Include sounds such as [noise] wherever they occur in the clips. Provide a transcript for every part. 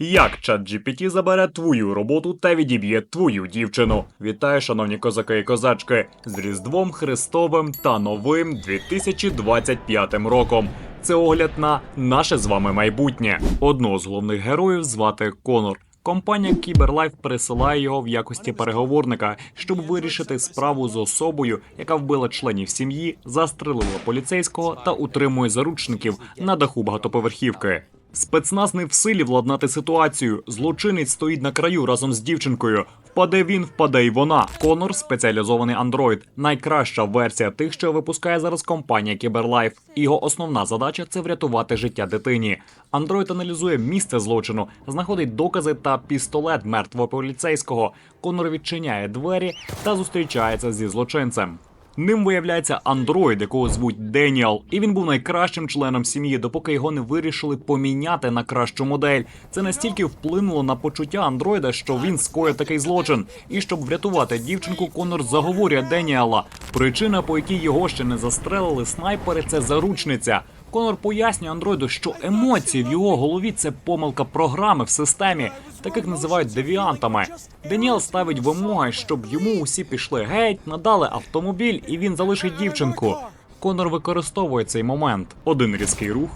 Як ChatGPT забере твою роботу та відіб'є твою дівчину? Вітаю, шановні козаки і козачки, з Різдвом Христовим та новим 2025 роком. Це огляд на наше з вами майбутнє. Одного з головних героїв звати Конор. Компанія Кіберлайф пересилає його в якості переговорника, щоб вирішити справу з особою, яка вбила членів сім'ї, застрелила поліцейського та утримує заручників на даху багатоповерхівки. Спецназ не в силі владнати ситуацію. Злочинець стоїть на краю разом з дівчинкою. Впаде він, впаде й вона. Конор спеціалізований андроїд, найкраща версія тих, що випускає зараз компанія Кіберлайф. Його основна задача це врятувати життя дитині. Андроїд аналізує місце злочину, знаходить докази та пістолет мертвого поліцейського. Конор відчиняє двері та зустрічається зі злочинцем. Ним виявляється андроїд, якого звуть Деніал, і він був найкращим членом сім'ї, допоки його не вирішили поміняти на кращу модель. Це настільки вплинуло на почуття андроїда, що він скоїв такий злочин. І щоб врятувати дівчинку, Конор заговорює Деніала. Причина, по якій його ще не застрелили снайпери, це заручниця. Конор пояснює андроїду, що емоції в його голові це помилка програми в системі. Таких називають девіантами. Деніел ставить вимоги, щоб йому усі пішли геть, надали автомобіль, і він залишить дівчинку. Конор використовує цей момент. Один різкий рух.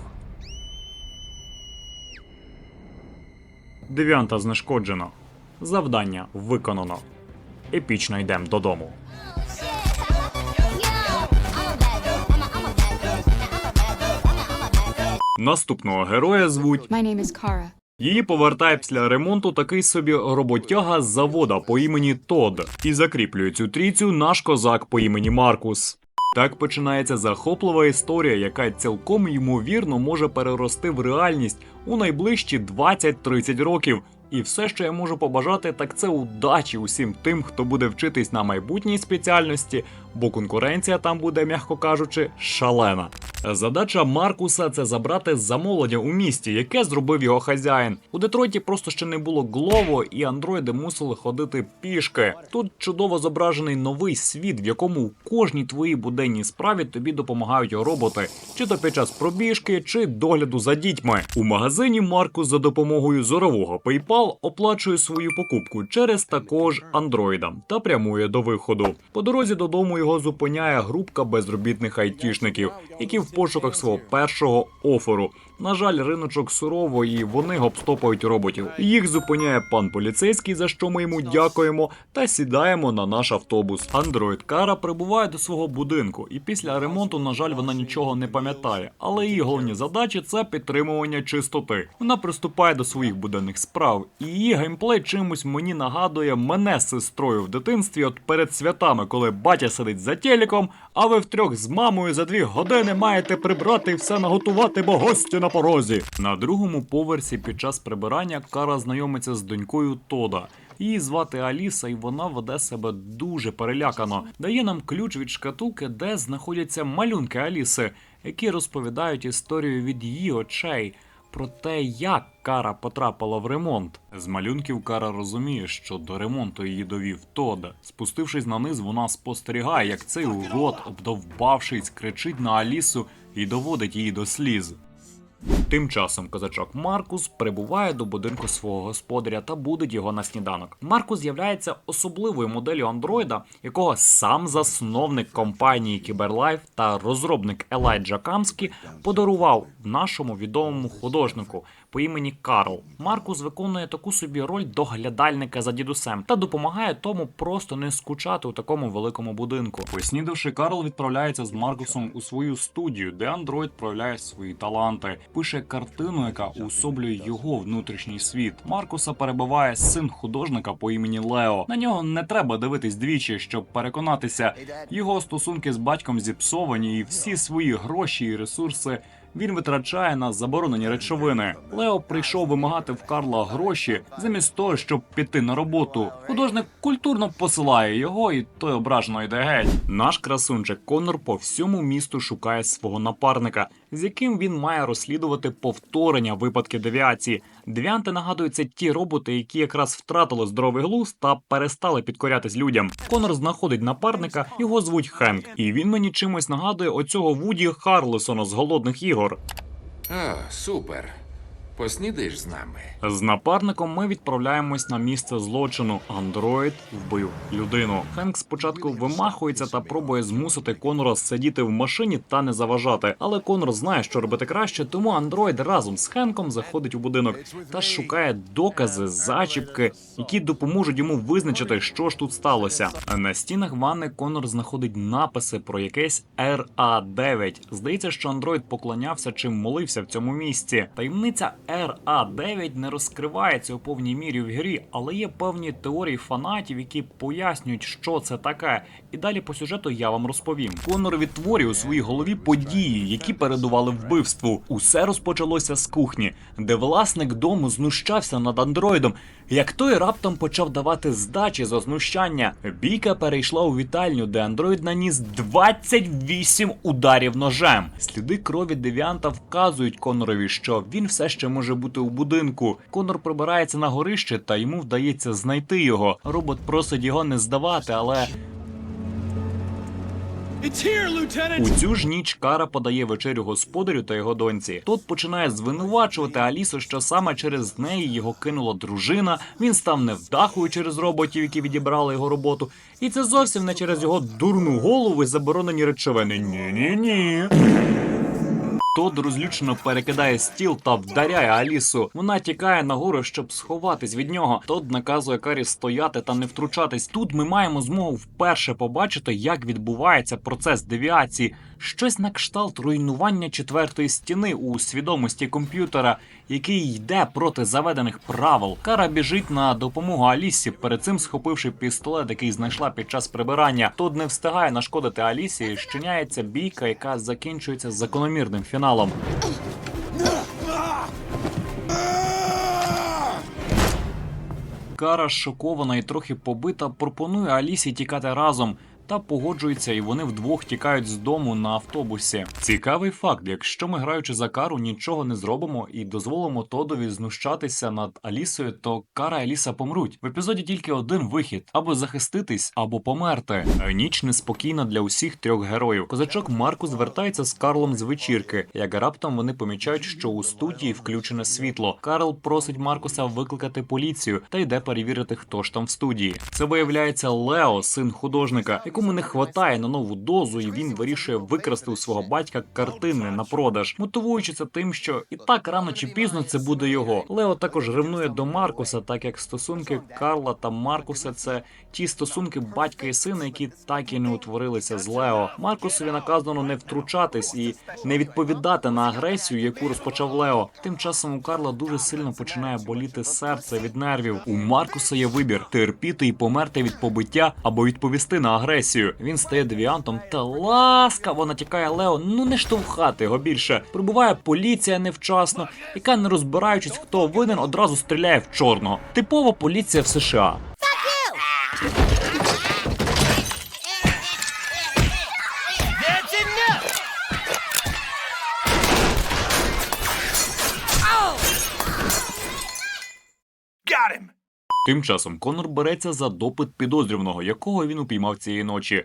Девіанта знешкоджено. Завдання виконано. Епічно йдемо додому. Наступного героя звуть My name is Kara. Її повертає після ремонту такий собі роботяга з завода по імені Тод. І закріплює цю трійцю наш козак по імені Маркус. Так починається захоплива історія, яка цілком ймовірно може перерости в реальність у найближчі 20-30 років. І все, що я можу побажати, так це удачі усім тим, хто буде вчитись на майбутній спеціальності, бо конкуренція там буде, м'яко кажучи, шалена. Задача Маркуса це забрати замовлення у місті, яке зробив його хазяїн. У Детройті просто ще не було Глово, і андроїди мусили ходити пішки. Тут чудово зображений новий світ, в якому у кожній твоїй буденній справі тобі допомагають роботи, чи то під час пробіжки, чи догляду за дітьми. У магазині Маркус за допомогою зорового PayPal оплачує свою покупку через також андроїда та прямує до виходу. По дорозі додому його зупиняє групка безробітних айтішників, які в пошуках свого першого оферу. На жаль, риночок сурово і вони обстопають роботів. Їх зупиняє пан поліцейський, за що ми йому дякуємо, та сідаємо на наш автобус. Андроїд Кара прибуває до свого будинку, і після ремонту, на жаль, вона нічого не пам'ятає. Але її головні задачі це підтримування чистоти. Вона приступає до своїх буденних справ, і її геймплей чимось мені нагадує мене з сестрою в дитинстві, от перед святами, коли батя сидить за телеком, а ви втрьох з мамою за дві години маєте прибрати і все наготувати, бо гості на порозі. На другому поверсі під час прибирання Кара знайомиться з донькою Тода. Її звати Аліса, і вона веде себе дуже перелякано. Дає нам ключ від шкатулки, де знаходяться малюнки Аліси, які розповідають історію від її очей. Про те, як Кара потрапила в ремонт. З малюнків Кара розуміє, що до ремонту її довів Тода. Спустившись на низ, вона спостерігає, як цей урод, обдовбавшись, кричить на Алісу і доводить її до сліз. Тим часом козачок Маркус прибуває до будинку свого господаря та будить його на сніданок. Маркус з'являється особливою моделлю андроїда, якого сам засновник компанії Кіберлайф та розробник Елайджа Камскі подарував нашому відомому художнику по імені Карл. Маркус виконує таку собі роль доглядальника за дідусем та допомагає тому просто не скучати у такому великому будинку. Поснідавши, Карл відправляється з Маркусом у свою студію, де андроїд проявляє свої таланти, пише картину, яка уособлює його внутрішній світ. Маркуса перебиває син художника по імені Лео. На нього не треба дивитись двічі, щоб переконатися, його стосунки з батьком зіпсовані, і всі свої гроші і ресурси він витрачає на заборонені речовини. Лео прийшов вимагати в Карла гроші замість того, щоб піти на роботу. Художник культурно посилає його, і той ображено йде геть. Наш красунчик Конор по всьому місту шукає свого напарника, з яким він має розслідувати повторення випадків девіації. Девіанти нагадують це ті роботи, які якраз втратили здоровий глузд та перестали підкорятись людям. Конор знаходить напарника, його звуть Хенк, і він мені чимось нагадує оцього Вуді Харлесона з голодних ігор. А, супер. Поснідаєш з нами? З напарником ми відправляємось на місце злочину. Андроїд вбив людину. Хенк спочатку вимахується та пробує змусити Конора сидіти в машині та не заважати. Але Конор знає, що робити краще, тому андроїд разом з Хенком заходить у будинок та шукає докази, зачіпки, які допоможуть йому визначити, що ж тут сталося. На стінах ванни Конор знаходить написи про якесь RA9. Здається, що андроїд поклонявся чи молився в цьому місці. Таємниця RA9 не розкривається у повній мірі в грі, але є певні теорії фанатів, які пояснюють, що це таке. І далі по сюжету я вам розповім. Конор відтворює у своїй голові події, які передували вбивству. Усе розпочалося з кухні, де власник дому знущався над андроїдом. Як той раптом почав давати здачі за знущання, бійка перейшла у вітальню, де андроїд наніс 28 ударів ножем. Сліди крові девіанта вказують Конорові, що він все ще може бути у будинку. Конор прибирається на горище, та йому вдається знайти його. Робот просить його не здавати, але! У цю ж ніч Кара подає вечерю господарю та його доньці. Тот починає звинувачувати Алісу, що саме через неї його кинула дружина. Він став невдахою через роботів, які відібрали його роботу. І це зовсім не через його дурну голову і заборонені речовини. Ні, ні, ні. Тод розлючено перекидає стіл та вдаряє Алісу. Вона тікає нагору, щоб сховатись від нього. Тод наказує Карі стояти та не втручатись. Тут ми маємо змогу вперше побачити, як відбувається процес девіації. Щось на кшталт руйнування четвертої стіни у свідомості комп'ютера, який йде проти заведених правил. Кара біжить на допомогу Алісі, перед цим схопивши пістолет, який знайшла під час прибирання. Тод не встигає нашкодити Алісі. і Щиняється бійка, яка закінчується закономірним фіналом. Кара, шокована і трохи побита, пропонує Алісі тікати разом. Та погоджується, і вони вдвох тікають з дому на автобусі. Цікавий факт: якщо ми, граючи за кару, нічого не зробимо і дозволимо Тодові знущатися над Алісою, то Кара і Аліса помруть. В епізоді тільки один вихід: або захиститись, або померти. Ніч неспокійна для усіх трьох героїв. Козачок Маркус звертається з Карлом з вечірки. Як раптом вони помічають, що у студії включене світло. Карл просить Маркуса викликати поліцію та йде перевірити, хто ж там в студії. Це виявляється Лео, син художника, якому не хватає на нову дозу, і він вирішує викрасти у свого батька картини на продаж, мотивуючи це тим, що і так рано чи пізно це буде його. Лео також ревнує до Маркуса, так як стосунки Карла та Маркуса це ті стосунки батька і сина, які так і не утворилися з Лео. Маркусові наказано не втручатись і не відповідати на агресію, яку розпочав Лео. Тим часом у Карла дуже сильно починає боліти серце від нервів. У Маркуса є вибір терпіти і померти від побиття або відповісти на агресію. Він стає девіантом та ласкаво натякає Лео. Ну не штовхати його більше. Прибуває поліція невчасно, яка не розбираючись, хто винен, одразу стріляє в чорного. Типова поліція в США. Тим часом Конор береться за допит підозрюваного, якого він упіймав цієї ночі.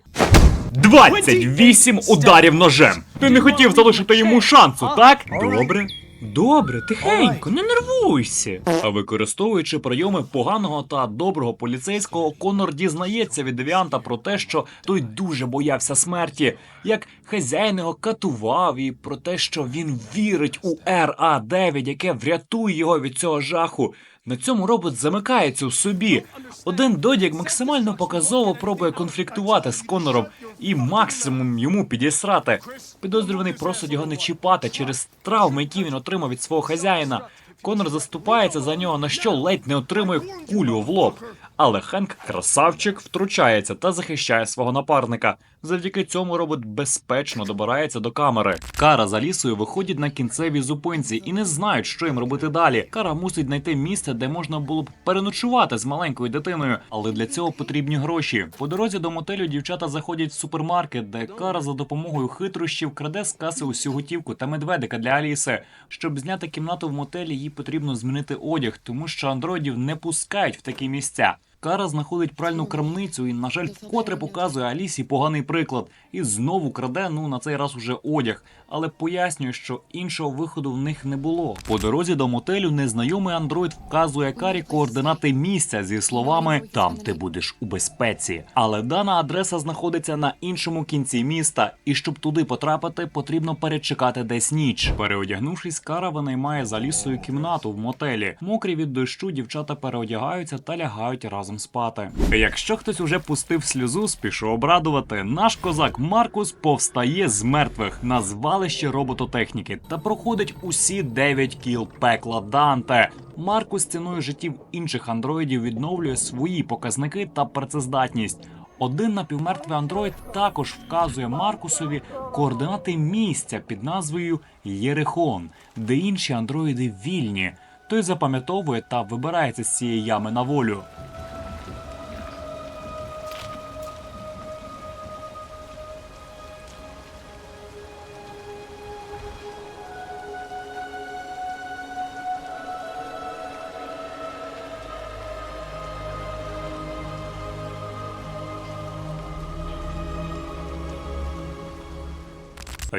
28 ударів ножем! Ти не хотів залишити йому шансу, так? Добре. Добре, тихенько, не нервуйся. А використовуючи прийоми поганого та доброго поліцейського, Конор дізнається від девіанта про те, що той дуже боявся смерті, як хазяїн його катував, і про те, що він вірить у РА-9, яке врятує його від цього жаху. На цьому робот замикається у собі. Один додік максимально показово пробує конфліктувати з Конором і максимум йому підісрати. Підозрюваний просить його не чіпати через травми, які він отримав від свого хазяїна. Конор заступається за нього, на що ледь не отримує кулю в лоб. Але Хенк красавчик втручається та захищає свого напарника. Завдяки цьому робот безпечно добирається до камери. Кара за лісою виходять на кінцевій зупинці і не знають, що їм робити далі. Кара мусить знайти місце, де можна було б переночувати з маленькою дитиною, але для цього потрібні гроші. По дорозі до мотелю дівчата заходять в супермаркет, де Кара за допомогою хитрощів краде з каси усю готівку та медведика для Аліси. Щоб зняти кімнату в мотелі, їй потрібно змінити одяг, тому що андроїдів не пускають в такі місця. Кара знаходить пральну крамницю і, на жаль, вкотре показує Алісі поганий приклад. І знову краде, ну на цей раз уже одяг, але пояснює, що іншого виходу в них не було. По дорозі до мотелю незнайомий андроїд вказує Карі координати місця зі словами Там ти будеш у безпеці. Але дана адреса знаходиться на іншому кінці міста, і щоб туди потрапити, потрібно перечекати десь ніч. Переодягнувшись, Кара винаймає за лісою кімнату в мотелі. Мокрі від дощу дівчата переодягаються та лягають разом спати. Якщо хтось уже пустив сльозу, спішу обрадувати. Наш козак Маркус повстає з мертвих на звалище робототехніки та проходить усі 9 кіл пекла Данте. Маркус ціною життів інших андроїдів відновлює свої показники та працездатність. Один напівмертвий андроїд також вказує Маркусові координати місця під назвою Єрихон, де інші андроїди вільні. Той запам'ятовує та вибирається з цієї ями на волю.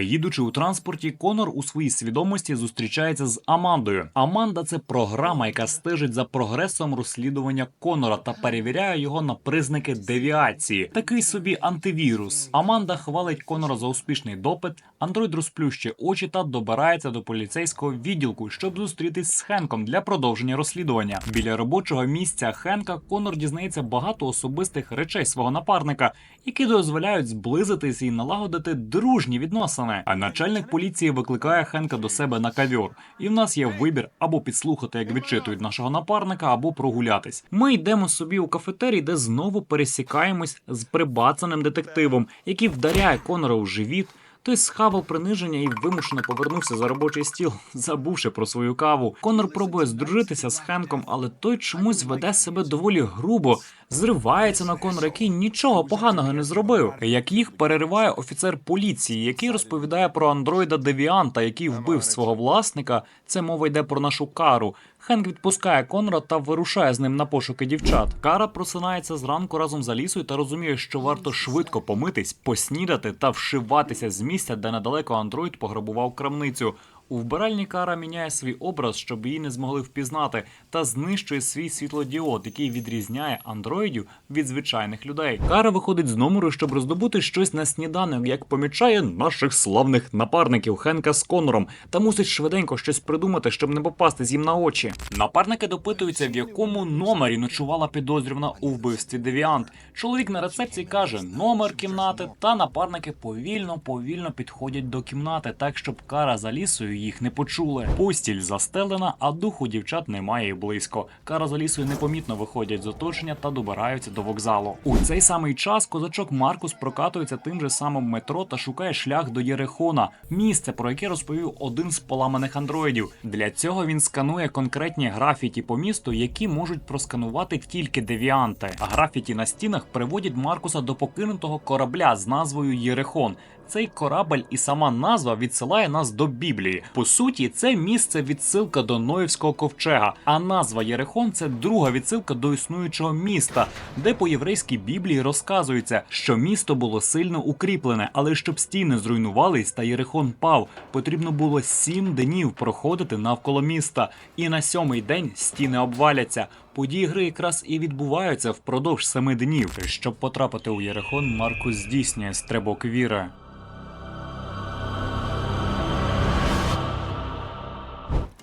Їдучи у транспорті, Конор у своїй свідомості зустрічається з Амандою. Аманда це програма, яка стежить за прогресом розслідування Конора та перевіряє його на признаки девіації. Такий собі антивірус. Аманда хвалить Конора за успішний допит. Андроїд розплющує очі та добирається до поліцейського відділку, щоб зустрітись з Хенком для продовження розслідування. Біля робочого місця Хенка Конор дізнається багато особистих речей свого напарника, які дозволяють зблизитись і налагодити дружні відносини. А начальник поліції викликає Хенка до себе на кавьор. І в нас є вибір або підслухати, як відчитують нашого напарника, або прогулятись. Ми йдемо собі у кафетерій, де знову пересікаємось з прибацаним детективом, який вдаряє Конора у живіт. Той схавав приниження і вимушено повернувся за робочий стіл, [laughs] забувши про свою каву. Конор пробує здружитися з Хенком, але той чомусь веде себе доволі грубо, зривається на Конора, який нічого поганого не зробив. Як їх перериває офіцер поліції, який розповідає про андроїда Девіанта, який вбив свого власника. Це мова йде про нашу кару. Хенк відпускає Конора та вирушає з ним на пошуки дівчат. Кара просинається зранку разом за лісою та розуміє, що варто швидко помитись, поснідати та вшиватися з місця, де недалеко андроїд пограбував крамницю. У вбиральні Кара міняє свій образ, щоб її не змогли впізнати, та знищує свій світлодіод, який відрізняє андроїдів від звичайних людей. Кара виходить з номеру, щоб роздобути щось на сніданок, як помічає наших славних напарників Хенка з Конором, та мусить швиденько щось придумати, щоб не попасти їм на очі. Напарники допитуються, в якому номері ночувала підозрювана у вбивстві Девіант. Чоловік на рецепції каже номер кімнати, та напарники повільно, повільно підходять до кімнати, так щоб кара за лісою їх не почули. Постіль застелена, а духу дівчат немає близько. Кара за лісою непомітно виходять з оточення та добираються до вокзалу. У цей самий час козачок Маркус прокатується тим же самим метро та шукає шлях до Єрихона, місце, про яке розповів один з поламаних андроїдів. Для цього він сканує конкретні графіті по місту, які можуть просканувати тільки девіанти. Графіті на стінах приводять Маркуса до покинутого корабля з назвою Єрихон. Цей корабель і сама назва відсилає нас до Біблії. По суті, це місце відсилка до Ноївського ковчега, а назва Єрихон це друга відсилка до існуючого міста, де по єврейській біблії розказується, що місто було сильно укріплене, але щоб стіни зруйнувались та Єрихон пав, потрібно було сім днів проходити навколо міста. І на сьомий день стіни обваляться. Події гри якраз і відбуваються впродовж семи днів. Щоб потрапити у Єрихон, Маркус здійснює стрибок віри.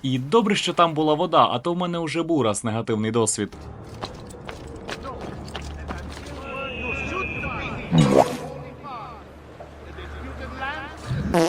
І добре, що там була вода, а то в мене вже був раз негативний досвід.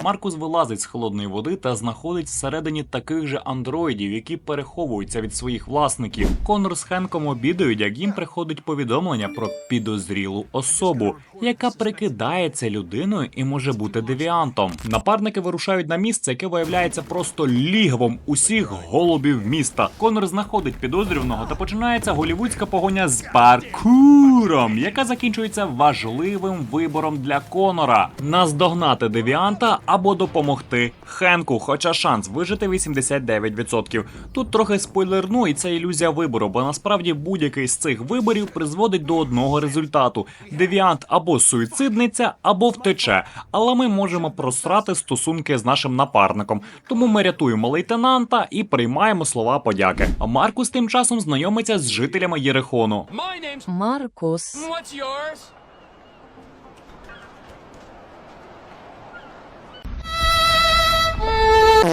Маркус вилазить з холодної води та знаходить всередині таких же андроїдів, які переховуються від своїх власників. Конор з Хенком обідають, як їм приходить повідомлення про підозрілу особу, яка прикидається людиною і може бути девіантом. Напарники вирушають на місце, яке виявляється просто лігвом усіх голубів міста. Конор знаходить підозрюваного та починається голівудська погоня з паркуром, яка закінчується важливим вибором для Конора наздогнати девіанта або допомогти Хенку, хоча шанс вижити 89%. Тут трохи спойлерну, і це ілюзія вибору, бо насправді будь-який з цих виборів призводить до одного результату: девіант або суїцидниця, або втече. Але ми можемо просрати стосунки з нашим напарником. Тому ми рятуємо лейтенанта і приймаємо слова подяки. А Маркус тим часом знайомиться з жителями Єрихону. My name's. Маркус.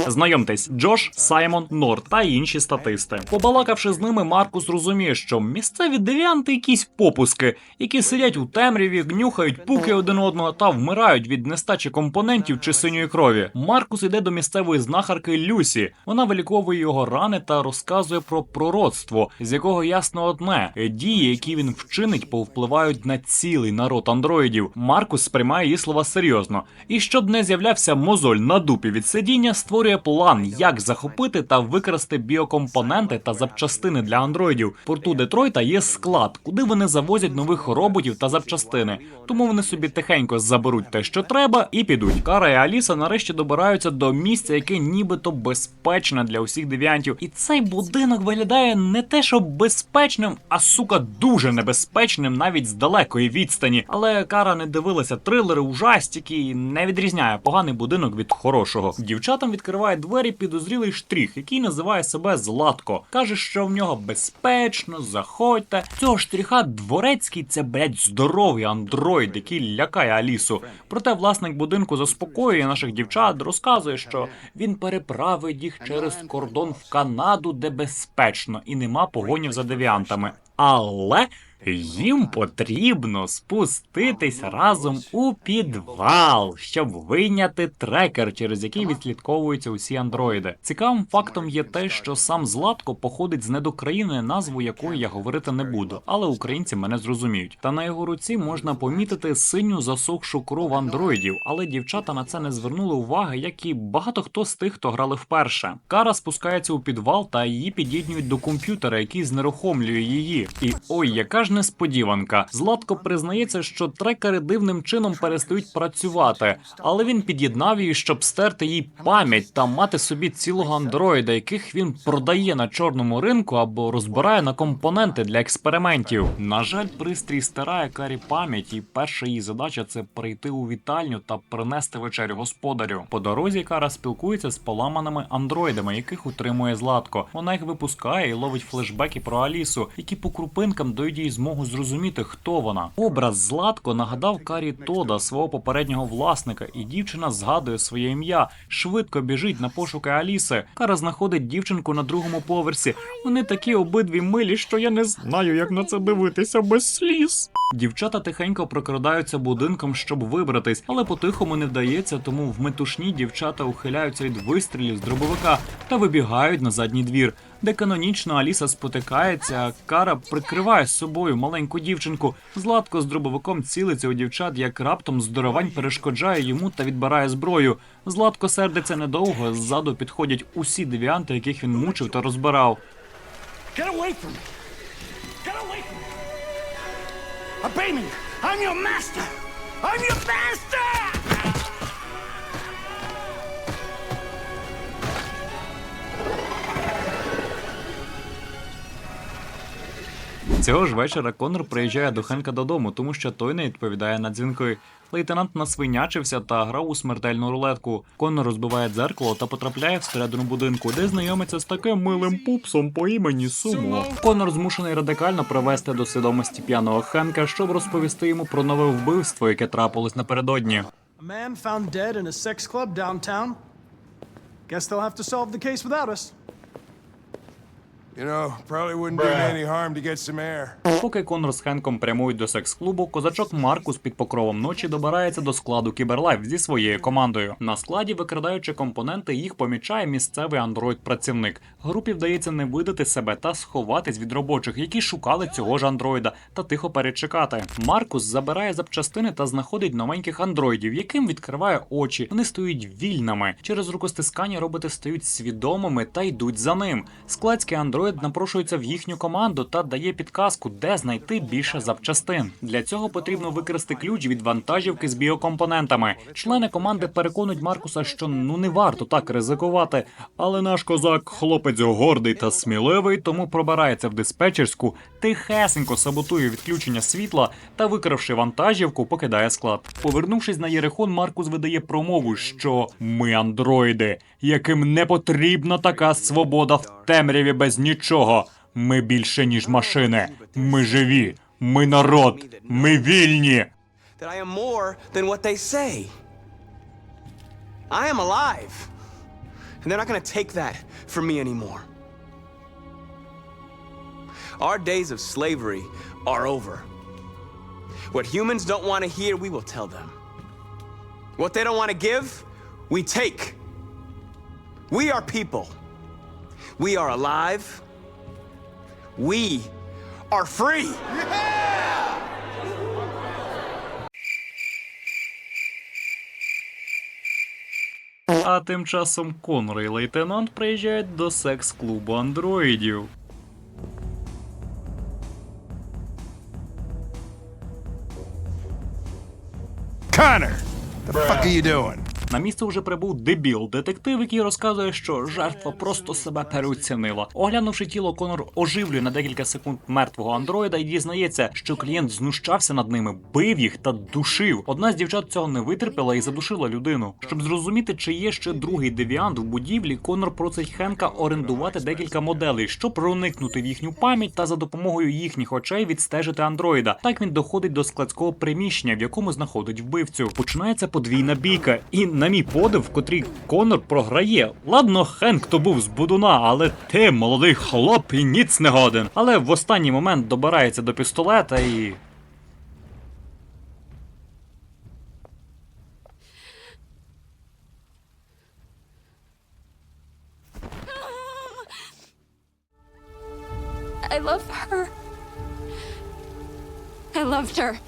Знайомтесь, Джош, Саймон, Норд та інші статисти. Побалакавши з ними, Маркус розуміє, що місцеві девіанти якісь попуски, які сидять у темряві, гнюхають пуки один одного та вмирають від нестачі компонентів чи синьої крові. Маркус іде до місцевої знахарки Люсі. Вона виліковує його рани та розказує про пророцтво, з якого ясно одне: дії, які він вчинить, повпливають на цілий народ андроїдів. Маркус сприймає її слова серйозно. І щоб не з'являвся мозоль на дупі від сидіння, створює план, як захопити та викрасти біокомпоненти та запчастини для андроїдів. Порту Детройта є склад, куди вони завозять нових роботів та запчастини. Тому вони собі тихенько заберуть те, що треба, і підуть. Кара і Аліса нарешті добираються до місця, яке нібито безпечне для усіх девіантів. І цей будинок виглядає не те, що безпечним, а сука дуже небезпечним навіть з далекої відстані. Але Кара не дивилася трилери, ужастики і не відрізняє поганий будинок від хорошого. Дівчатам відкриває двері підозрілий штрих, який називає себе Златко. Каже, що в нього безпечно, заходьте. Цього штриха дворецький це блядь, здоровий андроїд, який лякає Алісу. Проте власник будинку заспокоює наших дівчат, розказує, що він переправить їх через кордон в Канаду, де безпечно, і нема погонів за девіантами. Але їм потрібно спуститись разом у підвал, щоб вийняти трекер, через який відслідковуються усі андроїди. Цікавим фактом є те, що сам Златко походить з недокраїни, назву якої я говорити не буду, але українці мене зрозуміють. Та на його руці можна помітити синю засохшу кров андроїдів, але дівчата на це не звернули уваги, як і багато хто з тих, хто грали вперше. Кара спускається у підвал та її під'єднують до комп'ютера, який знерухомлює її. І ой, яка ж несподіванка. Златко признається, що трекери дивним чином перестають працювати, але він під'єднав її, щоб стерти їй пам'ять та мати собі цілого андроїда, яких він продає на чорному ринку або розбирає на компоненти для експериментів. На жаль, пристрій стирає карі пам'ять, і перша її задача це прийти у вітальню та принести вечерю господарю. По дорозі Кара спілкується з поламаними андроїдами, яких утримує Златко. Вона їх випускає і ловить флешбеки про Алісу, які по крупинкам дають їй змогу зрозуміти, хто вона. Образ Златко нагадав Карі Тода, свого попереднього власника, і дівчина згадує своє ім'я. Швидко біжить на пошуки Аліси. Кара знаходить дівчинку на другому поверсі. Вони такі обидві милі, що я не знаю, як на це дивитися без сліз. Дівчата тихенько прокрадаються будинком, щоб вибратись, але по-тихому не вдається, тому в метушні дівчата ухиляються від вистрілів з дробовика та вибігають на задній двір, де канонічно Аліса спотикається, Кара прикриває з собою маленьку дівчинку. Златко з дробовиком цілиться у дівчат, як раптом здоровань перешкоджає йому та відбирає зброю. Златко сердиться недовго. Ззаду підходять усі девіанти, яких він мучив та розбирав. I'm your master! I'm your master! Цього ж вечора Конор приїжджає до Хенка додому, тому що той не відповідає на дзвінки. Лейтенант насвинячився та грав у смертельну рулетку. Конор розбиває дзеркало та потрапляє всередину будинку, де знайомиться з таким милим пупсом по імені Сумо. Конор змушений радикально привести до свідомості п'яного Хенка, щоб розповісти йому про нове вбивство, яке трапилось напередодні. Man found dead in. Guess they'll have to solve the case without us. You know, probably wouldn't do any harm to get some air. Поки Конор з Хенком прямують до секс-клубу, козачок Маркус під покровом ночі добирається до складу Кіберлайф зі своєю командою. На складі, викрадаючи компоненти, їх помічає місцевий андроїд-працівник. Групі вдається не видати себе та сховатись від робочих, які шукали цього ж андроїда, та тихо перечекати. Маркус забирає запчастини та знаходить новеньких андроїдів, яким відкриває очі. Вони стають вільними. Через рукостискання роботи стають свідомими та йдуть за ним. Складський андроїд андроїд напрошується в їхню команду та дає підказку, де знайти більше запчастин. Для цього потрібно викрасти ключ від вантажівки з біокомпонентами. Члени команди переконують Маркуса, що ну не варто так ризикувати. Але наш козак, хлопець гордий та сміливий, тому пробирається в диспетчерську, тихесенько саботує відключення світла та, викравши вантажівку, покидає склад. Повернувшись на Єрихон, Маркус видає промову, що ми андроїди, яким не потрібна така свобода в темряві без нічого. Ми більше ніж машини. Ми живі. Ми народ. Ми вільні. I am alive. And they're not gonna take that from me anymore. Our days of slavery are over. What humans don't want to hear, we will tell them. What they don't want to give, we take. We are people. We are alive. We are free. А тим часом Конор і лейтенант приїжджають до секс-клубу андроїдів. Connor, the fuck are you doing? На місце вже прибув дебіл, детектив, який розказує, що жертва просто себе переоцінила. Оглянувши тіло, Конор оживлює на декілька секунд мертвого андроїда і дізнається, що клієнт знущався над ними, бив їх та душив. Одна з дівчат цього не витерпіла і задушила людину. Щоб зрозуміти, чи є ще другий девіант в будівлі, Конор просить Хенка орендувати декілька моделей, щоб проникнути в їхню пам'ять та за допомогою їхніх очей відстежити андроїда. Так він доходить до складського приміщення, в якому знаходить вбивцю. Починається подвійна бійка, і на мій подив, в котрій Конор програє. Ладно, Хенк то був з будуна, але ти молодий хлоп і ніц не годен. Але в останній момент добирається до пістолета і. I love her. I loved her.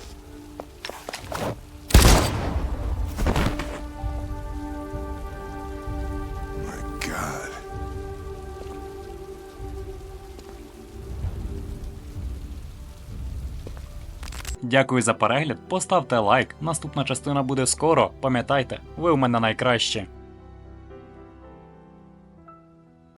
Дякую за перегляд. Поставте лайк. Наступна частина буде скоро. Пам'ятайте, ви у мене найкраще.